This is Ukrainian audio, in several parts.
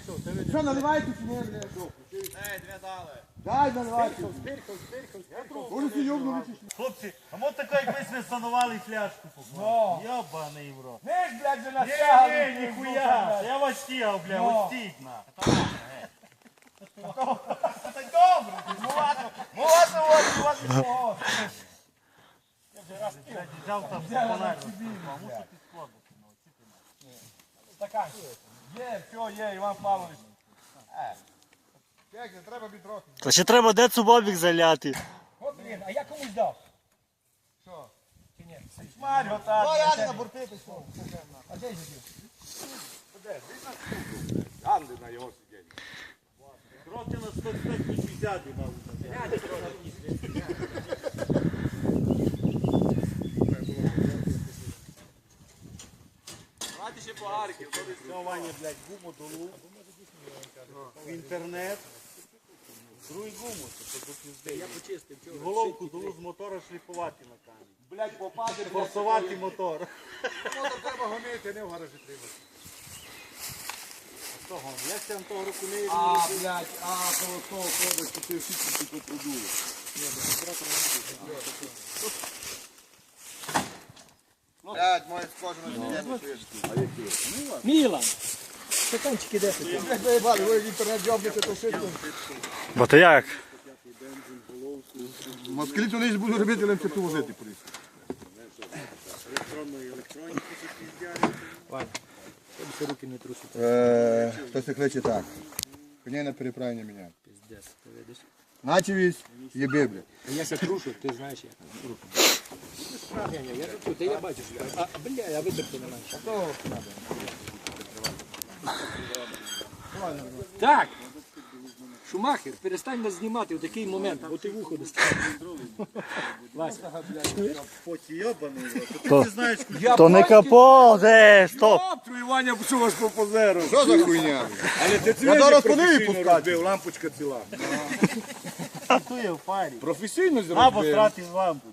та що, ти наливайте чи ні, блядь? Ей, дві дали. Дай наливайте. Ці йобнули чи? Хлопці, а от тако, як ми санували фляжку поклали. Йобаний в рот. Не ж, блядь, же на Ні, ні, ніхуя. Я вас стігав, бля, Ну. ось стіть на. Так добре, мулато, мулато, ось, у вас і кого. Блядь, взяв там А мусить блядь. підскладати. Стакан. Є, все, є, Іван Павлович. Е. Як, не треба бітрохи. Та ще треба де цубобік заляти. От, блін, а я комусь дав. Що? Чи ні? Шмарь, отак. Ну, я не набортити, що? А де ж Анди на його сидіння. Трохи на 150 мав. Ще погарки. Блядь, гуму долу. В інтернет. Другий гуму, це до пізди. Я почистив. Головку долу з мотора шліфувати на камінь. Блядь, попаде. Форсувати мотор. Мотор треба гонити, не в гаражі треба. Того, як там того року не А, блядь, а, то того кода, що ти всі тільки продули. Блядь, моє скожено сидіння. Мілан. Стаканчики де ти? Блядь, заїбали, ви інтернет джобнете, то швидко. Бо то як? Москалі то не будуть робити, але це возити поліс. електронної електроніки, що руки не трусить. Хтось Е, кличе так. Коней на переправлення міняти. Піздець, ти видиш? Начевість, є Біблія. Я ся трушу, ти знаєш як. Ні, я тут, я бачу. що- А, бля, я. Так. Шумахер, перестань нас знімати у такий момент, бо ти вухо достав. Вася. То ти не знаєш, куди. То не капот, е, стоп. Твій Ваня, що вас по позеру? Що за хуйня? Але ти це зараз по неї пускати. лампочка ціла. тує в парі. Професійно Або зробив. страти з лампу.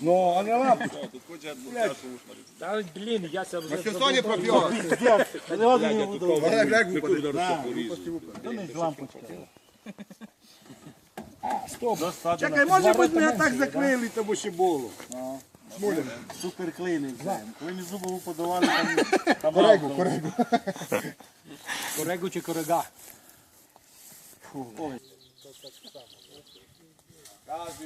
Ну, а не лампочка. Та, блін, я ся вже... Херсоні проп'єла. Та не один не буду. Вона як випаде. Та не з лампочка. Чекай, може бути мене так закрили, тому що було. Супер клейний. Коли ми зубову подавали, там... там Корегу, корегу. Корегу чи корега? Gás,